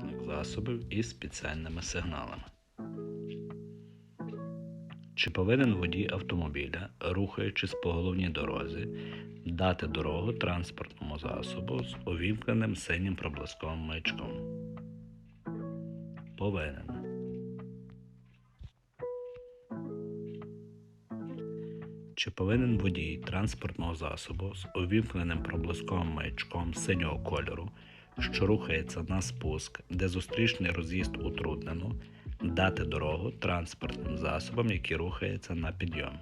транспортних засобів із спеціальними сигналами. Чи повинен водій автомобіля, рухаючись по головній дорозі, дати дорогу транспортному засобу з увімкненим синім проблисковим маячком? Повинен. Чи повинен водій транспортного засобу з увімкненим проблисковим маячком синього кольору, що рухається на спуск, де зустрічний роз'їзд утруднено, дати дорогу транспортним засобам, які рухаються на підйом?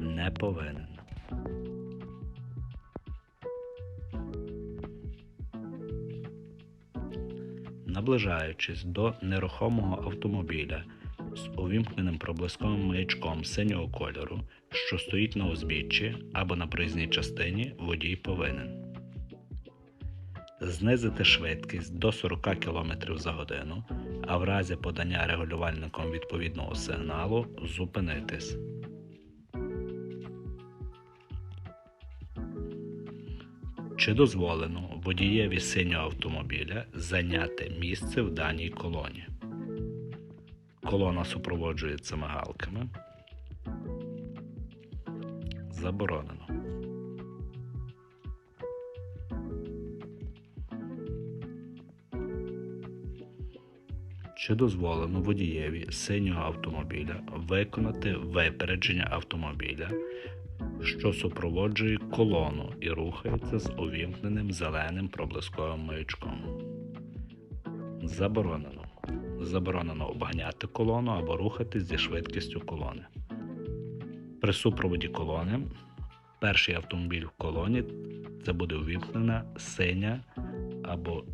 Не повинен. Наближаючись до нерухомого автомобіля з увімкненим проблисковим маячком синього кольору, що стоїть на узбіччі або на проїзній частині, водій повинен знизити швидкість до 40 км за годину, а в разі подання регулювальником відповідного сигналу зупинитись. Чи дозволено водієві синього автомобіля зайняти місце в даній колоні? Колона супроводжується мигалками. Заборонено. Чи дозволено водієві синього автомобіля виконати випередження автомобіля, що супроводжує колону і рухається з увімкненим зеленим проблисковим маячком? Заборонено. Заборонено обганяти колону або рухатись зі швидкістю колони. При супроводі колони перший автомобіль в колоні це буде увімкнена синя або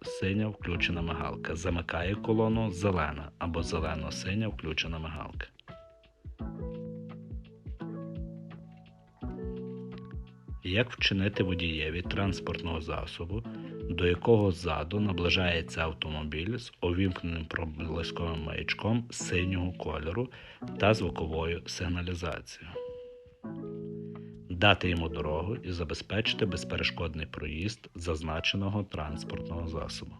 червоно-синя включена мигалка. Замикає колону зелена або зелено-синя включена мигалка. Як вчинити водієві транспортного засобу, до якого ззаду наближається автомобіль з увімкненим проблисковим маячком синього кольору та звуковою сигналізацією? Дати йому дорогу і забезпечити безперешкодний проїзд зазначеного транспортного засобу.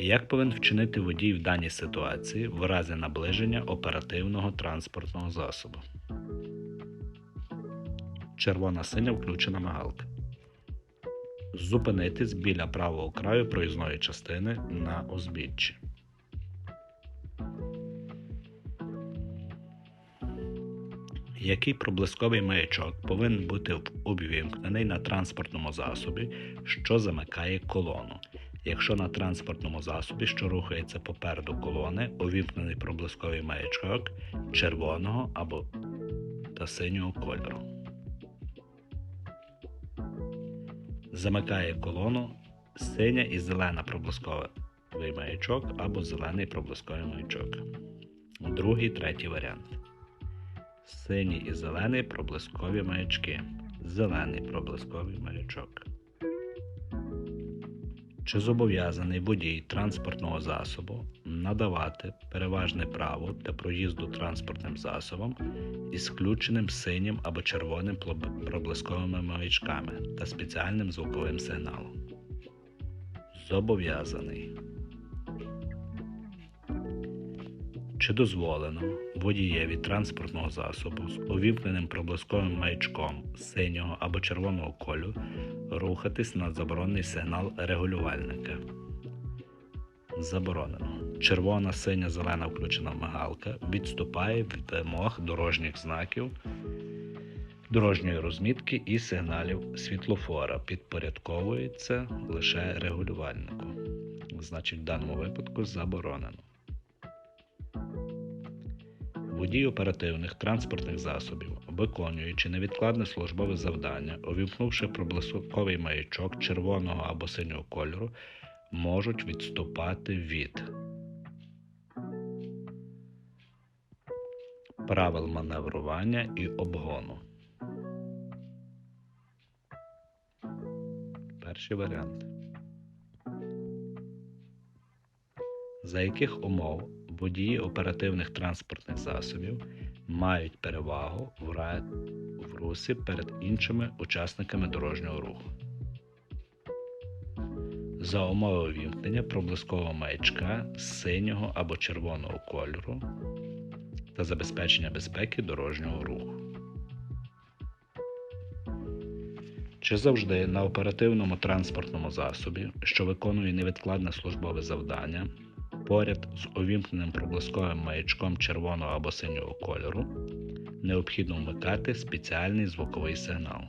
Як повинен вчинити водій в даній ситуації в разі наближення оперативного транспортного засобу? Червона синя включена мигалка. Зупинитись біля правого краю проїзної частини на узбіччі. Який проблисковий маячок повинен бути увімкнений на транспортному засобі, що замикає колону? Якщо на транспортному засобі, що рухається попереду колони, увімкнений проблисковий маячок червоного або та синього кольору. Замикає колону синя і зелена проблисковий маячок або зелений проблисковий маячок. Другий, третій варіант. Синій і зелений проблискові маячки. Зелений проблисковий маячок. Чи зобов'язаний водій транспортного засобу надавати переважне право для проїзду транспортним засобом із включеним синім або червоним проблисковими маячками та спеціальним звуковим сигналом? Зобов'язаний. Чи дозволено водієві транспортного засобу з увімкненим проблисковим маячком синього або червоного кольору рухатись на заборонений сигнал регулювальника? Заборонено. Червона, синя, зелена включена мигалка відступає від вимог дорожніх знаків, дорожньої розмітки і сигналів світлофора. Підпорядковується лише регулювальнику. Значить, в даному випадку заборонено. Водій оперативних транспортних засобів, виконуючи невідкладне службове завдання, увімкнувши проблисковий маячок червоного або синього кольору, можуть відступати від правил маневрування і обгону. Перший варіант. За яких умов водії оперативних транспортних засобів мають перевагу в русі перед іншими учасниками дорожнього руху. За умови вімкнення проблискового маячка синього або червоного кольору та забезпечення безпеки дорожнього руху. Чи завжди на оперативному транспортному засобі, що виконує невідкладне службове завдання, поряд з увімкненим проблисковим маячком червоного або синього кольору, необхідно вмикати спеціальний звуковий сигнал.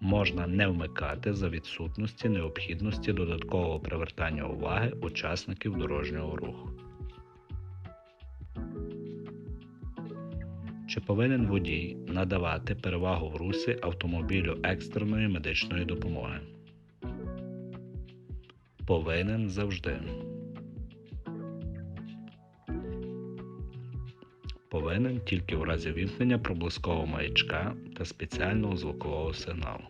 Можна не вмикати за відсутності необхідності додаткового привертання уваги учасників дорожнього руху. Чи повинен водій надавати перевагу в русі автомобілю екстреної медичної допомоги? Повинен завжди. Повинен тільки в разі вімкнення проблискового маячка та спеціального звукового сигналу.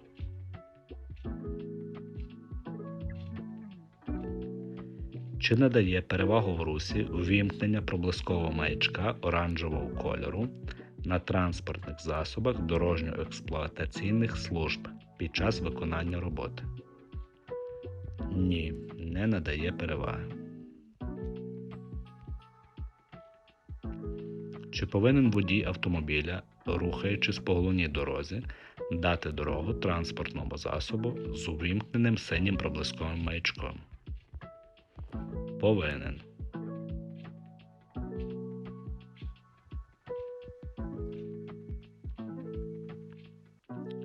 Чи надає перевагу в русі ввімкнення проблискового маячка оранжевого кольору на транспортних засобах дорожньо-експлуатаційних служб під час виконання роботи? Ні, не надає переваги. Чи повинен водій автомобіля, рухаючись по головній дорозі, дати дорогу транспортному засобу з увімкненим синім проблисковим маячком? Повинен.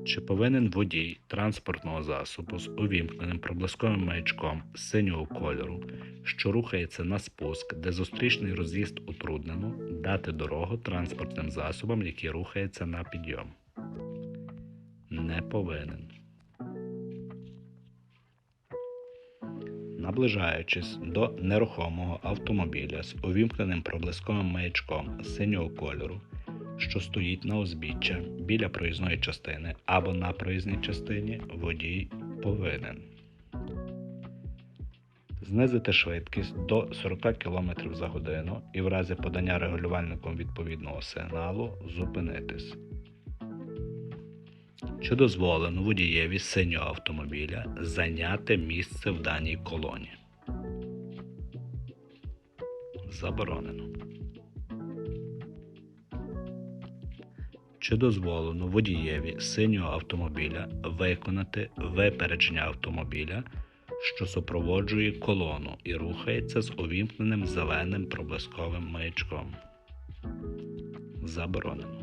Чи повинен водій транспортного засобу з увімкненим проблисковим маячком синього кольору, що рухається на спуск, де зустрічний роз'їзд утруднено, дати дорогу транспортним засобам, які рухаються на підйом? Не повинен. Наближаючись до нерухомого автомобіля з увімкненим проблисковим маячком синього кольору, що стоїть на узбіччя біля проїзної частини або на проїзній частині, водій повинен знизити швидкість до 40 км за годину і в разі подання регулювальником відповідного сигналу зупинитись. Чи дозволено водієві синього автомобіля зайняти місце в даній колоні? Заборонено. Чи дозволено водієві синього автомобіля виконати випередження автомобіля, що супроводжує колону і рухається з увімкненим зеленим проблисковим маячком? Заборонено.